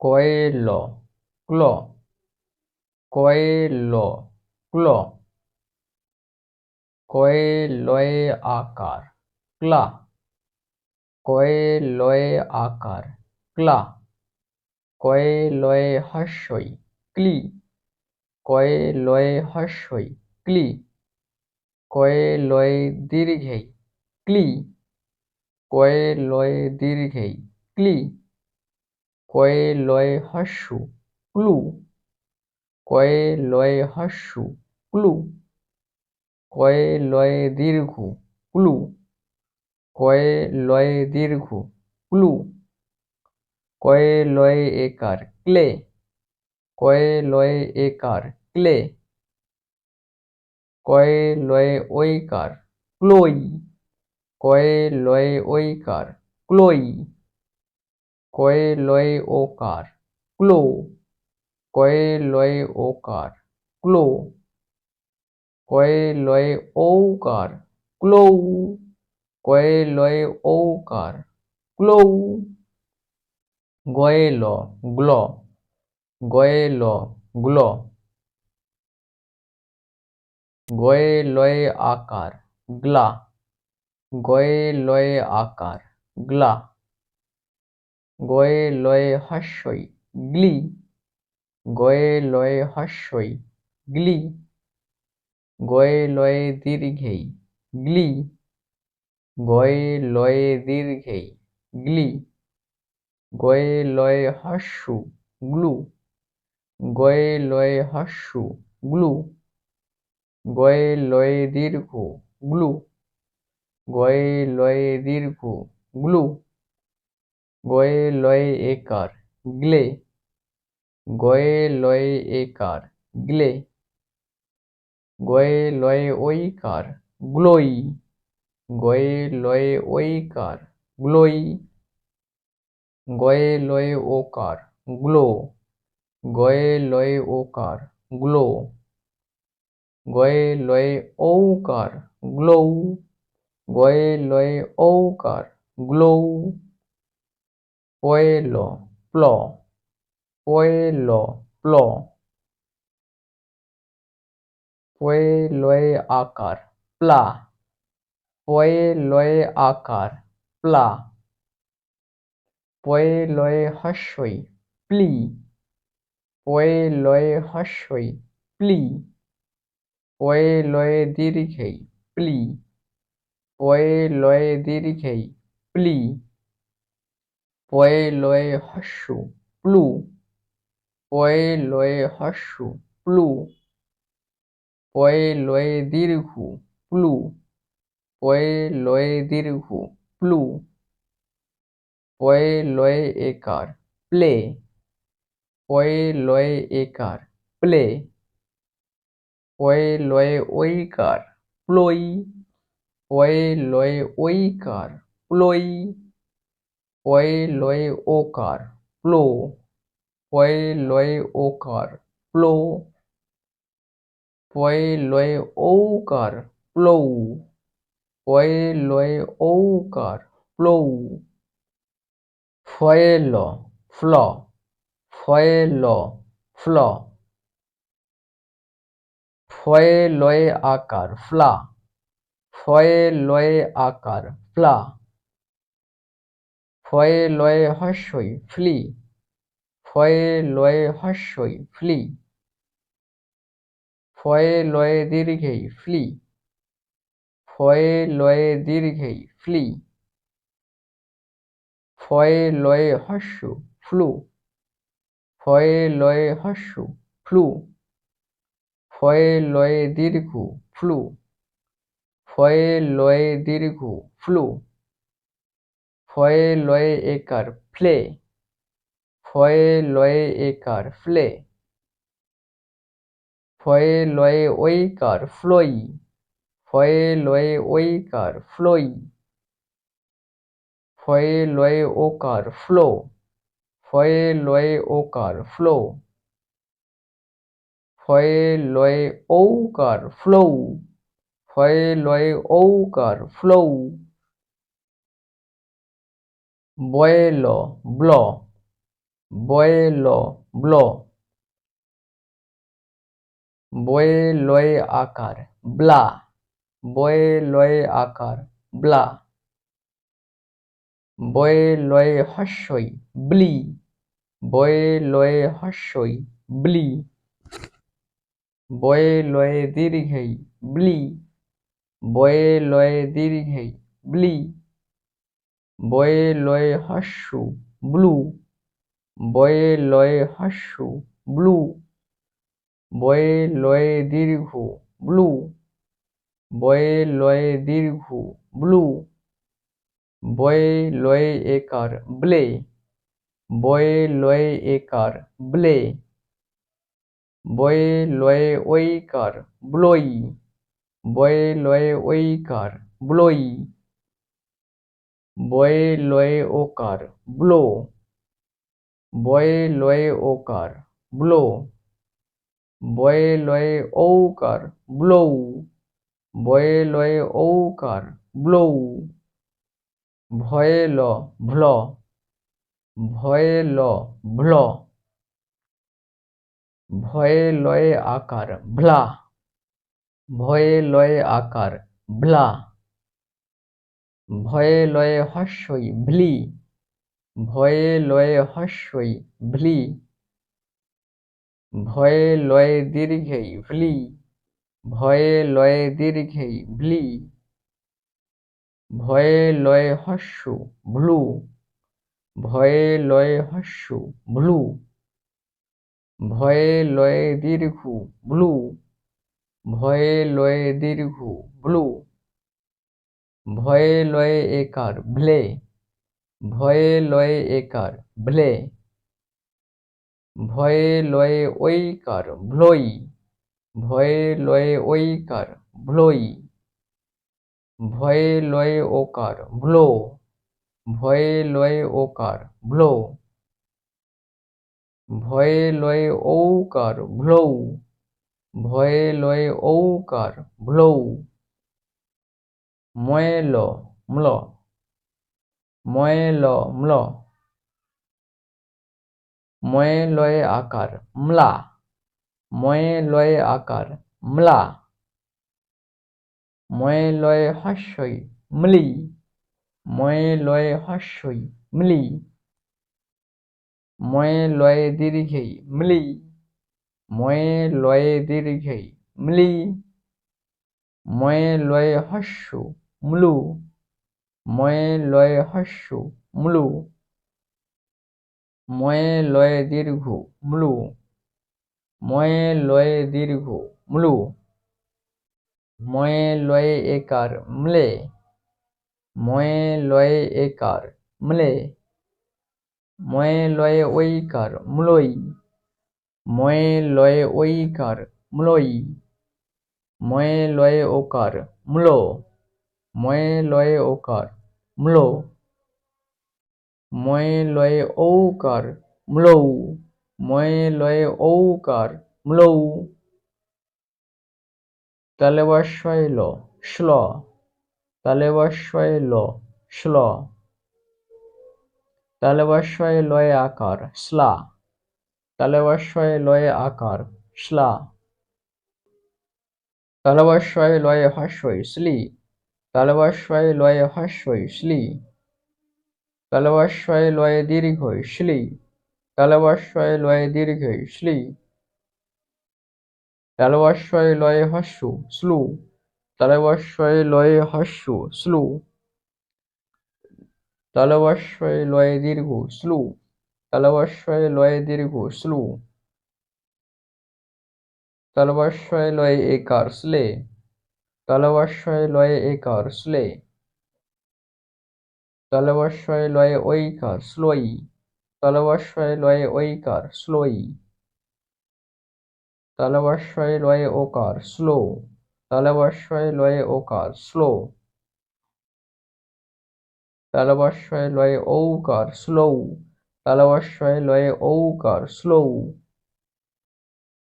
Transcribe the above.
কয়ে ল ক্ল কয়ে ল ক্ল কয়ে লয়ে আকার ক্লা কয়ে লয়ে আকার ক্লা কয়ে লয়ে হস্যই ক্লি কয়ে লয়ে হস্যই ক্লি কয়ে লয়ে দীর্ঘেই ক্লি কয়ে লয়ে দীর্ঘেই ক্লি কয়ে লয়ে হস্যু ক্লু? কয়ে লয়ে হস্যু ক্লু? কয়ে লয়ে দীর্ঘ ক্লু? কয়ে লয়ে দীর্ঘ ক্লু? কয়ে লয়ে একার ক্লে? কয়ে লয়ে একার ক্লে? কয়ে লয়ে ঐকার ক্লোই? কয়ে লয়ে ঐকার ক্লোই? কয়ে লয়ে ওকার ক্লো। কয়ে লয়ে ওকার ক্লো। কয়ে লয়ে ঔকার ক্লৌ। কয়ে লয়ে ঔকার ক্লৌ। গয়ে ল, গ্ল। গয়ে ল, গ্ল। গয়ে লয়ে আকার, গ্লা। গয়ে লয়ে আকার, গ্লা। গয়ে লয়ে হস্যই, গ্লি। গয়ে লয়ে হস্যই, গ্লি। গয়ে লয়ে দীর্ঘেই, গ্লি। গয়ে লয়ে দীর্ঘেই, গ্লি। গয়ে লয়ে হস্যু, গ্লু। গয়ে লয়ে হস্যু, গ্লু। গয়ে লয়ে দীর্ঘ, গ্লু। গয়ে লয়ে দীর্ঘ, গ্লু। গয়ে লয়ে একার গ্লে। গয়ে লয়ে একার গ্লে। গয়ে লয়ে ঐকার গ্লোই। গয়ে লয়ে ঐকার গ্লোই। গয়ে লয়ে ওকার গ্লো। গয়ে লয়ে ওকার গ্লো। গয়ে লয়ে ঔকার গ্লৌ। গয়ে লয়ে ঔকার গ্লৌ। পয়ে ল প্ল পয়ে ল প্ল পয়ে লয়ে আকার প্লা পয়ে লয়ে আকার প্লা পয়ে লয়ে হস্যই প্লি পয়ে লয়ে হস্যই প্লি পয়ে লয়ে দীর্ঘেই প্লি পয়ে লয়ে দীর্ঘেই প্লি পয়ে লয়ে হস্যু প্লু। পয়ে লয়ে হস্যু প্লু। পয়ে লয়ে দীর্ঘ প্লু। পয়ে লয়ে দীর্ঘ প্লু। পয়ে লয়ে একার প্লে। পয়ে লয়ে একার প্লে। পয়ে লয়ে ঐকার প্লই। পয়ে লয়ে ঐকার প্লই। পয়ে লয়ে ওকার প্লো পয়ে লয়ে ওকার প্লো পয়ে লয়ে ঔকার প্লৌ পয়ে লয়ে ঔকার প্লৌ ফয়ে ল ফ্ল ফয়ে ল ফ্ল ফয়ে লয়ে আকার ফ্লা ফয়ে লয়ে আকার ফ্লা ফয়ে লয়ে হস্যই ফ্লি, ফয়ে লয়ে হস্যই ফ্লি, ফয়ে লয়ে দীর্ঘেই ফ্লি, ফয়ে লয়ে দীর্ঘেই ফ্লি, ফয়ে লয়ে হস্যু ফ্লু, ফয়ে লয়ে হস্যু ফ্লু, ফয়ে লয়ে দীর্ঘ ফ্লু, ফয়ে লয়ে দীর্ঘ ফ্লু। ফয়ে লয়ে একার ফ্লে? ফয়ে লয়ে একার ফ্লে? ফয়ে লয়ে ঐকার ফ্লোই? ফয়ে লয়ে ঐকার ফ্লোই? ফয়ে লয়ে ওকার ফ্লো? ফয়ে লয়ে ওকার ফ্লো? ফয়ে লয়ে ঔকার ফ্লৌ? ফয়ে লয়ে ঔকার ফ্লৌ? বয়ে ল ব্ল বয়ে ল ব্ল বয়ে লয়ে আকার ব্লা বয়ে লয়ে আকার ব্লা বয়ে লয়ে হস্যই ব্লি বয়ে লয়ে হস্যই ব্লি বয়ে লয়ে দীর্ঘই ব্লি বয়ে লয়ে দীর্ঘই ব্লি বয়ে লয়ে হস্যু, ব্লু। বয়ে লয়ে হস্যু, ব্লু। বয়ে লয়ে দীর্ঘ, ব্লু। বয়ে লয়ে দীর্ঘ, ব্লু। বয়ে লয়ে একার, ব্লে। বয়ে লয়ে একার, ব্লে। বয়ে লয়ে ঐকার, ব্লই। বয়ে লয়ে ঐকার, ব্লই। বয়ে লয়ে ওকার ব্লো। বয়ে লয়ে ওকার ব্লো। বয়ে লয়ে ঔকার ব্লৌ। বয়ে লয়ে ঔকার ব্লৌ। ভয়ে ল, ভ্ল। ভয়ে ল, ভ্ল। ভয়ে লয়ে আকার, ভ্লা। ভয়ে লয়ে আকার, ভ্লা। ভয়ে লয়ে হস্যই ভ্লি, ভয়ে লয়ে হস্যই ভ্লি, ভয়ে লয়ে দীর্ঘেই ভ্লি, ভয়ে লয়ে দীর্ঘেই ভ্লি, ভয়ে লয়ে হস্যু ভ্লু, ভয়ে লয়ে হস্যু ভ্লু, ভয়ে লয়ে দীর্ঘ ব্লু ভয়ে লয়ে দীর্ঘ ব্লু ভয়ে লয়ে একার ভ্লে। ভয়ে লয়ে একার ভ্লে। ভয়ে লয়ে ঐকার ভ্লই। ভয়ে লয়ে ঐকার ভ্লই। ভয়ে লয়ে ওকার ভ্লো। ভয়ে লয়ে ওকার ভ্লো। ভয়ে লয়ে ঔকার ভ্লৌ। ভয়ে লয়ে ঔকার ভ্লৌ। ময়ে ল ম্ল ময়ে ল ম্ল ময়ে লয়ে আকার ম্লা ময়ে লয়ে আকার ম্লা ময়ে লয়ে হস্যই মলি ময়ে লয়ে হস্যই মলি ময়ে লয়ে দীর্ঘেই মলি ময়ে লয়ে দীর্ঘেই মলি ময়ে লয়ে হস্যু মলু, ময়ে লয়ে হস্যু, মলু, ময়ে লয়ে দীর্ঘ, মলু, ময়ে লয়ে দীর্ঘ, মলু, ময়ে লয়ে একার, মলে, ময়ে লয়ে একার, মলে, ময়ে লয়ে ঐকার, মলই, ময়ে লয়ে ঐকার, মলই, ময়ে লয়ে ওকার, মলো ময়ে লয়ে ওকার মলো। ময়ে লয়ে ঔকার মলৌ। ময়ে লয়ে ঔকার মলৌ। তালেবাস্বয় ল। শ্ল। তালেবাস্বয় ল। শ্ল। তালেবাস্বয় লয়ে আকার স্লা তালেবাস্বয় লয়ে আকার শ্লা। তালবাস্বয় লয়ে হস্যই শ্লি। তালবাস্বয় লয়ে হস্যই শ্লি তালবাস্বয় লয়ে দীর্ঘই শ্লি তালবাস্বয় লয়ে দীর্ঘই শ্লি তালবাস্বয় লয়ে হস্যু স্লু তালবাস্বয় লয়ে হস্যু স্লু তালবাস্বয় লয়ে দীর্ঘ স্লু তালবাস্বয় লয়ে দীর্ঘ স্লু তালবাস্বয় লয়ে একার স্লে তালবাস্বয় লয়ে একার স্লে তালবাস্বয় লয়ে ঐকার স্লোই তালবাস্বয় লয়ে ঐকার স্লোই তালবাস্বয় লয়ে ওকার স্লো। তালবাস্বয় লয়ে ও ওকার স্লো। তালবাস্বয় লয়ে ঔকার স্লৌ। তালবাস্বয় লয়ে ঔকার স্লৌ।